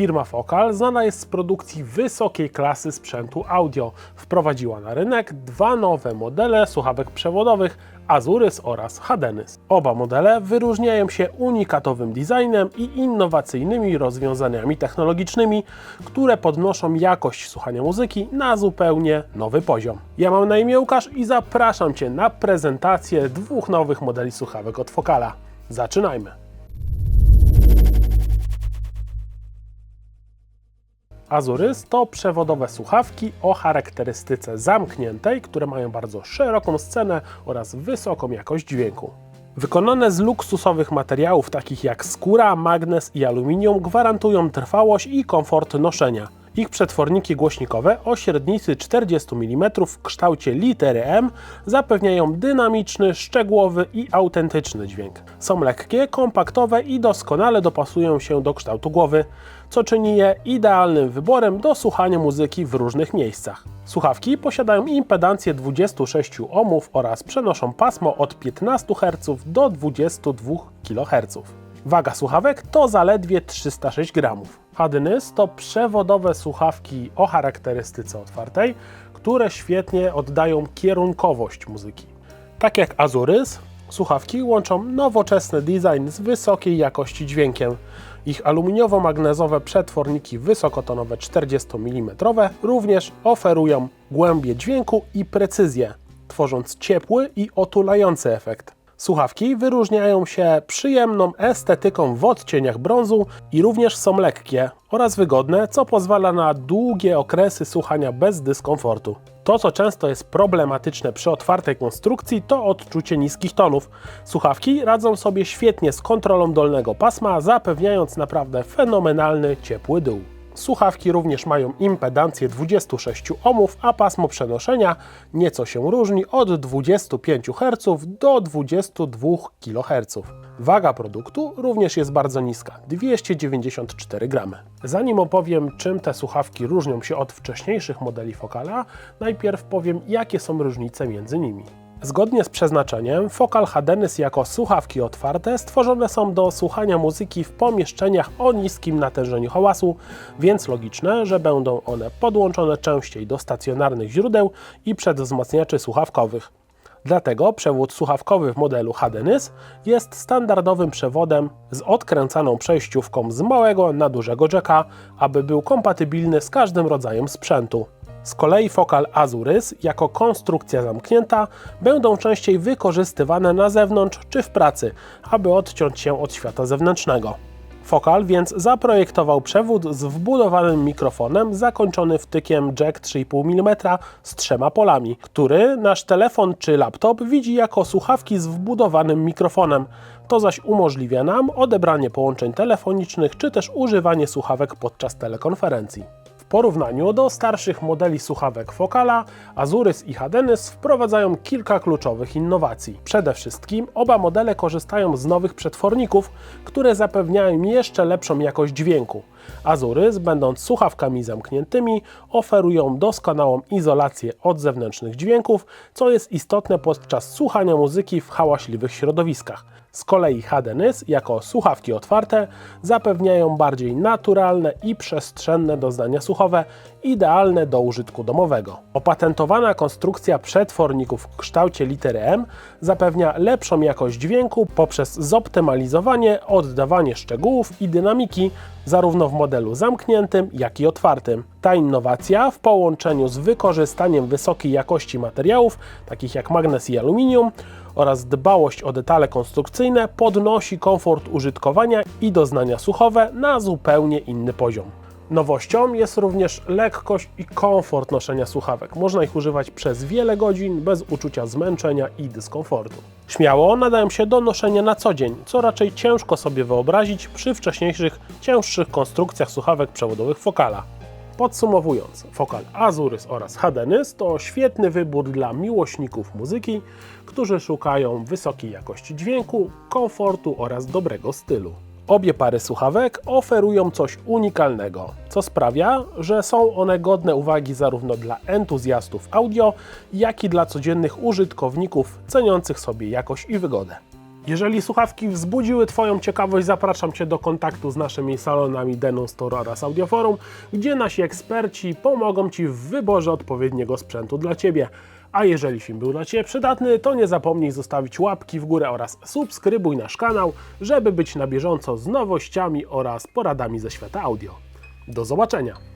Firma Focal znana jest z produkcji wysokiej klasy sprzętu audio. Wprowadziła na rynek dwa nowe modele słuchawek przewodowych Azurys oraz Hadenys. Oba modele wyróżniają się unikatowym designem i innowacyjnymi rozwiązaniami technologicznymi, które podnoszą jakość słuchania muzyki na zupełnie nowy poziom. Ja mam na imię Łukasz i zapraszam Cię na prezentację dwóch nowych modeli słuchawek od Focala. Zaczynajmy! Azurys to przewodowe słuchawki o charakterystyce zamkniętej, które mają bardzo szeroką scenę oraz wysoką jakość dźwięku. Wykonane z luksusowych materiałów takich jak skóra, magnes i aluminium gwarantują trwałość i komfort noszenia. Ich przetworniki głośnikowe o średnicy 40 mm w kształcie litery M zapewniają dynamiczny, szczegółowy i autentyczny dźwięk. Są lekkie, kompaktowe i doskonale dopasują się do kształtu głowy, co czyni je idealnym wyborem do słuchania muzyki w różnych miejscach. Słuchawki posiadają impedancję 26 ohmów oraz przenoszą pasmo od 15 Hz do 22 kHz. Waga słuchawek to zaledwie 306 gramów. Hadnys to przewodowe słuchawki o charakterystyce otwartej, które świetnie oddają kierunkowość muzyki. Tak jak Azurys, słuchawki łączą nowoczesny design z wysokiej jakości dźwiękiem. Ich aluminiowo-magnezowe przetworniki wysokotonowe 40 mm również oferują głębię dźwięku i precyzję, tworząc ciepły i otulający efekt. Słuchawki wyróżniają się przyjemną estetyką w odcieniach brązu i również są lekkie oraz wygodne, co pozwala na długie okresy słuchania bez dyskomfortu. To, co często jest problematyczne przy otwartej konstrukcji, to odczucie niskich tonów. Słuchawki radzą sobie świetnie z kontrolą dolnego pasma, zapewniając naprawdę fenomenalny, ciepły dół. Słuchawki również mają impedancję 26 ohmów, a pasmo przenoszenia nieco się różni od 25 Hz do 22 kHz. Waga produktu również jest bardzo niska 294 gramy. Zanim opowiem, czym te słuchawki różnią się od wcześniejszych modeli Focala, najpierw powiem, jakie są różnice między nimi. Zgodnie z przeznaczeniem, Focal Hadenys jako słuchawki otwarte stworzone są do słuchania muzyki w pomieszczeniach o niskim natężeniu hałasu, więc logiczne, że będą one podłączone częściej do stacjonarnych źródeł i przedwzmacniaczy słuchawkowych. Dlatego przewód słuchawkowy w modelu Hadenys jest standardowym przewodem z odkręcaną przejściówką z małego na dużego jacka, aby był kompatybilny z każdym rodzajem sprzętu. Z kolei Focal Azurys jako konstrukcja zamknięta będą częściej wykorzystywane na zewnątrz czy w pracy, aby odciąć się od świata zewnętrznego. Focal więc zaprojektował przewód z wbudowanym mikrofonem zakończony wtykiem jack 3,5 mm z trzema polami, który nasz telefon czy laptop widzi jako słuchawki z wbudowanym mikrofonem. To zaś umożliwia nam odebranie połączeń telefonicznych czy też używanie słuchawek podczas telekonferencji porównaniu do starszych modeli słuchawek Focala, Azurys i Hadenys wprowadzają kilka kluczowych innowacji. Przede wszystkim oba modele korzystają z nowych przetworników, które zapewniają jeszcze lepszą jakość dźwięku. Azurys, będąc słuchawkami zamkniętymi, oferują doskonałą izolację od zewnętrznych dźwięków, co jest istotne podczas słuchania muzyki w hałaśliwych środowiskach. Z kolei Hadenys, jako słuchawki otwarte, zapewniają bardziej naturalne i przestrzenne doznania słuchowe, idealne do użytku domowego. Opatentowana konstrukcja przetworników w kształcie litery M zapewnia lepszą jakość dźwięku poprzez zoptymalizowanie, oddawanie szczegółów i dynamiki zarówno w modelu zamkniętym, jak i otwartym. Ta innowacja w połączeniu z wykorzystaniem wysokiej jakości materiałów, takich jak magnes i aluminium, oraz dbałość o detale konstrukcyjne podnosi komfort użytkowania i doznania słuchowe na zupełnie inny poziom. Nowością jest również lekkość i komfort noszenia słuchawek. Można ich używać przez wiele godzin bez uczucia zmęczenia i dyskomfortu. Śmiało nadają się do noszenia na co dzień, co raczej ciężko sobie wyobrazić przy wcześniejszych, cięższych konstrukcjach słuchawek przewodowych Focala. Podsumowując, Focal Azurys oraz Hadenys to świetny wybór dla miłośników muzyki, którzy szukają wysokiej jakości dźwięku, komfortu oraz dobrego stylu. Obie pary słuchawek oferują coś unikalnego, co sprawia, że są one godne uwagi zarówno dla entuzjastów audio, jak i dla codziennych użytkowników ceniących sobie jakość i wygodę. Jeżeli słuchawki wzbudziły Twoją ciekawość, zapraszam Cię do kontaktu z naszymi salonami Denon Store oraz Audioforum, gdzie nasi eksperci pomogą Ci w wyborze odpowiedniego sprzętu dla Ciebie. A jeżeli film był dla Ciebie przydatny, to nie zapomnij zostawić łapki w górę oraz subskrybuj nasz kanał, żeby być na bieżąco z nowościami oraz poradami ze świata audio. Do zobaczenia!